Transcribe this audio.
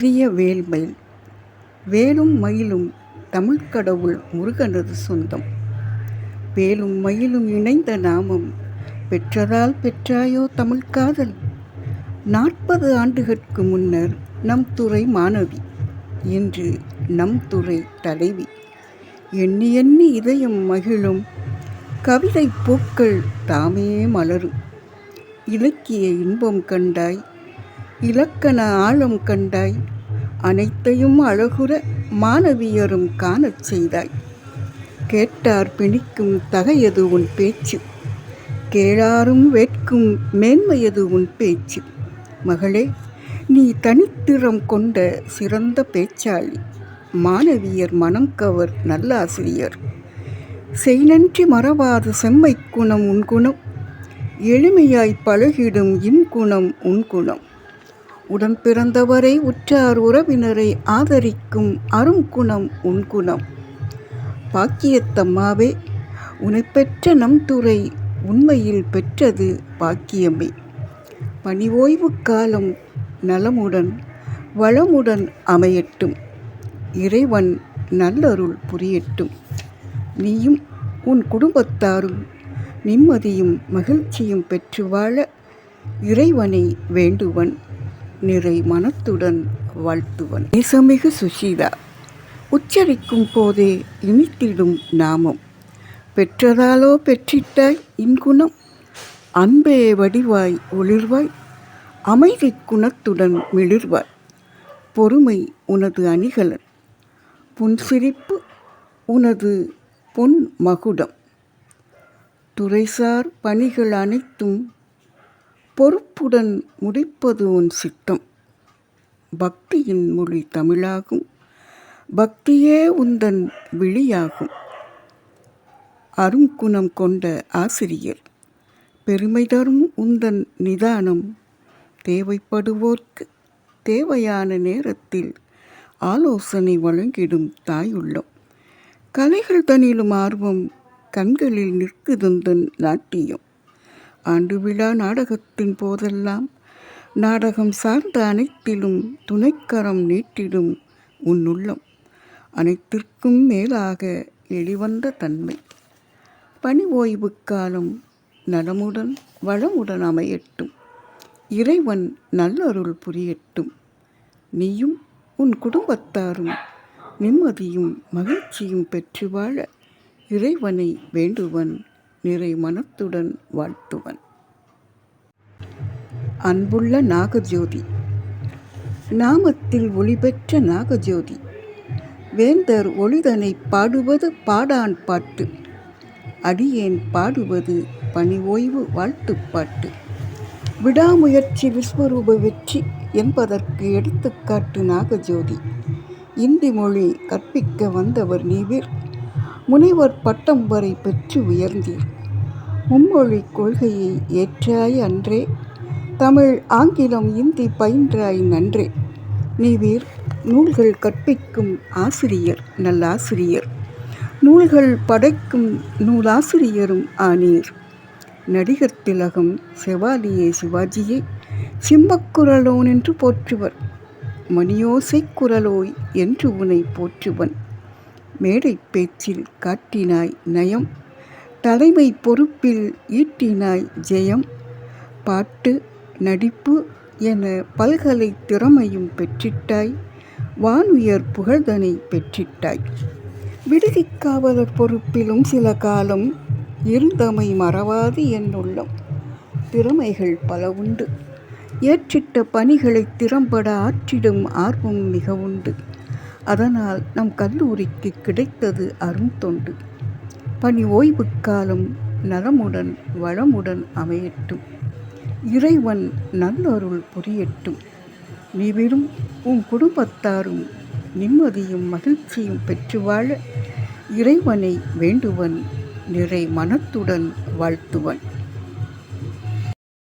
சிறிய வேல்மயில் வேலும் மயிலும் தமிழ்க்கடவுள் முருகனது சொந்தம். வேலும் மயிலும் இணைந்த நாமம் பெற்றதால் பெற்றாயோ தமிழ்க் காதல்? நாற்பது ஆண்டுகளுக்கு முன்னர் நம் துறை மாணவி இன்று நம் துறை தலைவி. எண்ணி எண்ணி இதயம் மகிழும் கவிதை பூக்கள் தாமே மலரும். இலக்கிய இன்பம் கண்டாய் இலக்கண ஆழம் கண்டாய். அனைத்தையும் அழகுற மாணவியரும் காணச் செய்தாய். கேட்டார் பிணிக்கும் தகையது உன் பேச்சு. கேளாரும் வேட்கும் மேன்மையது உன் பேச்சு. மகளே நீ தனித்திறம் கொண்ட சிறந்த பேச்சாளி. மாணவியர் மனம் கவர் நல்லாசிரியர். செய்நன்றி மறவாத செம்மைக் குணம் உன் குணம். எளிமையாய் பழகிடும் இன்குணம் உன் குணம். உடன் பிறந்தவரை உற்றார் உறவினரை ஆதரிக்கும் அருங்குணம் உன் குணம். பாக்கியத்தம்மாவே உனை பெற்ற நம் துறை உண்மையில் பெற்றது பாக்கியமே. பணி ஓய்வு காலம் நலமுடன் வளமுடன் அமையட்டும். இறைவன் நல்லருள் புரியட்டும். நீயும் உன் குடும்பத்தாரும் நிம்மதியும் மகிழ்ச்சியும் பெற்று வாழ இறைவனை வேண்டுவன். நிறை மனத்துடன் வாழ்த்துவன். நேசமிகு சுஷீதா உச்சரிக்கும் போதே இனித்திடும் நாமம். பெற்றதாலோ பெற்றிட்டாய் இன்குணம்? அன்பே வடிவாய் ஒளிர்வாய்? அமைதி குணத்துடன் மிளிர்வாய்? பொறுமை உனது அணிகலன். புன்சிரிப்பு உனது பொன் மகுடம் துறைசார் பணிகள் அனைத்தும் பொறுப்புடன் முடிப்பது உன் சித்தம் பக்தியின் மொழி தமிழாகும். பக்தியே உந்தன் விழியாகும். அருங்குணம் கொண்ட ஆசிரியர் பெருமை தரும் உந்தன் நிதானம் தேவைப்படுவோர்க்கு தேவையான நேரத்தில் ஆலோசனை வழங்கிடும் தாயுள்ளம். கலைகள் தனிலும் ஆர்வம் கண்களில் நிற்குதுந்தன் நாட்டியம். ஆண்டு விழா நாடகத்தின் போதெல்லாம் நாடகம் சார்ந்த அனைத்திலும் துணைக்கரம் நீட்டிடும் உன் உள்ளம். அனைத்திற்கும் மேலாக எளிவந்த தன்மை. பணி ஓய்வு காலம் நலமுடன் வளமுடன் அமையட்டும். இறைவன் நல்லருள் புரியட்டும். நீயும் உன் குடும்பத்தாரும் நிம்மதியும் மகிழ்ச்சியும் பெற்று வாழ இறைவனை வேண்டுவன் நிறை மனத்துடன் வாழ்த்துவன். அன்புள்ள நாகஜோதி நாமத்தில் ஒளிபெற்ற நாகஜோதி வேந்தர் ஒளிதனை பாடுவது பாடான் பாட்டு அடியேன் பாடுவது பணி ஓய்வு வாழ்த்துப்பாட்டு விடாமுயற்சி விஸ்வரூப வெற்றி என்பதற்கு எடுத்துக்காட்டு நாகஜோதி இந்தி மொழி கற்பிக்க வந்தவர் நீவிர் முனைவர் பட்டம் வரை பெற்று உயர்ந்தீர். மும்மொழி கொள்கையை ஏற்றாய் அன்றே. தமிழ் ஆங்கிலம் இந்தி பயின்றாய் நன்றே. நீவீர் நூல்கள் கற்பிக்கும் ஆசிரியர் நல்லாசிரியர். நூல்கள் படைக்கும் நூலாசிரியரும் ஆனீர். நடிகர் திலகம் செவாலியே சிவாஜியை சிம்மக்குரலோன் என்று போற்றுவர். மணியோசை குரலோய் என்று உனை போற்றுவன். மேடை பேச்சில் காட்டினாய் நயம் தலைமை பொறுப்பில் ஈட்டினாய் ஜெயம். பாட்டு நடிப்பு என பல்கலை திறமையும் பெற்றிட்டாய் வானுயர் புகழ்தனை பெற்றிட்டாய். விடுதி காவலர் பொறுப்பிலும் சில காலம் இருந்தமை மறவாது என்னுள்ளம். திறமைகள் பல உண்டு. ஏற்றிட்ட பணிகளை திறம்பட ஆற்றிடும் ஆர்வம் மிக உண்டு. அதனால் நம் கல்லூரிக்கு கிடைத்தது அருந்தொண்டு பணி ஓய்வு காலம் நலமுடன் வளமுடன் அமையட்டும். இறைவன் நல்லருள் புரியட்டும். நீ உன் குடும்பத்தாரும் நிம்மதியும் மகிழ்ச்சியும் பெற்று வாழ இறைவனை வேண்டுவன் நிறை மனத்துடன் வாழ்த்துவன்.